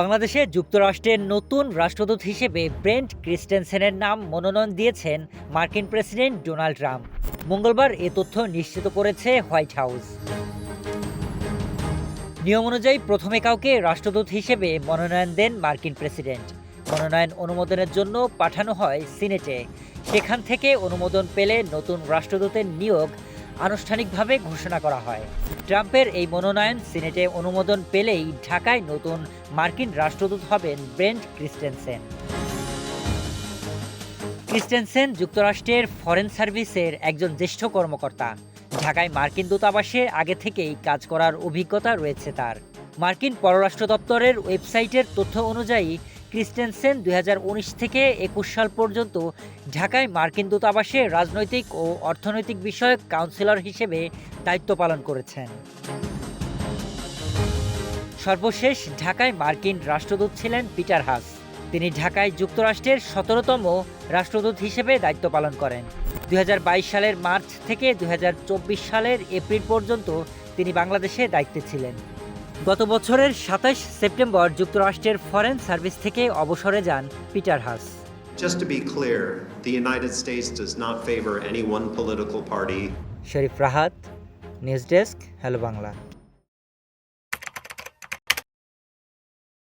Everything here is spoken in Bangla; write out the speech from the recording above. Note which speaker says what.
Speaker 1: বাংলাদেশে যুক্তরাষ্ট্রের নতুন রাষ্ট্রদূত হিসেবে ব্রেন্ট ক্রিস্টেনসেনের নাম মনোনয়ন দিয়েছেন মার্কিন প্রেসিডেন্ট ডোনাল্ড ট্রাম্প। মঙ্গলবার এ তথ্য নিশ্চিত করেছে হোয়াইট হাউস। নিয়ম অনুযায়ী প্রথমে কাউকে রাষ্ট্রদূত হিসেবে মনোনয়ন দেন মার্কিন প্রেসিডেন্ট। মনোনয়ন অনুমোদনের জন্য পাঠানো হয় সিনেটে। সেখান থেকে অনুমোদন পেলে নতুন রাষ্ট্রদূতের নিয়োগ আনুষ্ঠানিকভাবে ঘোষণা করা হয়। ট্রাম্পের এই মনোনয়ন সিনেটে অনুমোদন পেলেই ঢাকায় নতুন মার্কিন রাষ্ট্রদূত হবেন ব্রেন্ট ক্রিস্টেনসেন। ক্রিস্টেনসেন যুক্তরাষ্ট্রের ফরেন সার্ভিসের একজন জ্যেষ্ঠ কর্মকর্তা। ঢাকায় মার্কিন দূতাবাসে আগে থেকেই কাজ করার অভিজ্ঞতা রয়েছে তার। মার্কিন পররাষ্ট্র দপ্তরের ওয়েবসাইটের তথ্য অনুযায়ী ক্রিস্টেনসেন দুই হাজার উনিশ থেকে একুশ সাল পর্যন্ত ঢাকায় মার্কিন দূতাবাসে রাজনৈতিক ও অর্থনৈতিক বিষয়ক কাউন্সিলর হিসেবে দায়িত্ব পালন করেছেন। সর্বশেষ ঢাকায় মার্কিন রাষ্ট্রদূত ছিলেন পিটার হাস। তিনি ঢাকায় যুক্তরাষ্ট্রের সতেরোতম রাষ্ট্রদূত হিসেবে দায়িত্ব পালন করেন। দুই হাজার বাইশ সালের মার্চ থেকে দুই হাজার চব্বিশ সালের এপ্রিল পর্যন্ত তিনি বাংলাদেশে দায়িত্বে ছিলেন। গত বছরের সাতাশ সেপ্টেম্বর যুক্তরাষ্ট্রের ফরেন সার্ভিস থেকে অবসরে যান Peter Haas
Speaker 2: Just to be clear, the United States does not favor any one political party.
Speaker 1: Sharif Rahat news desk hello Bangla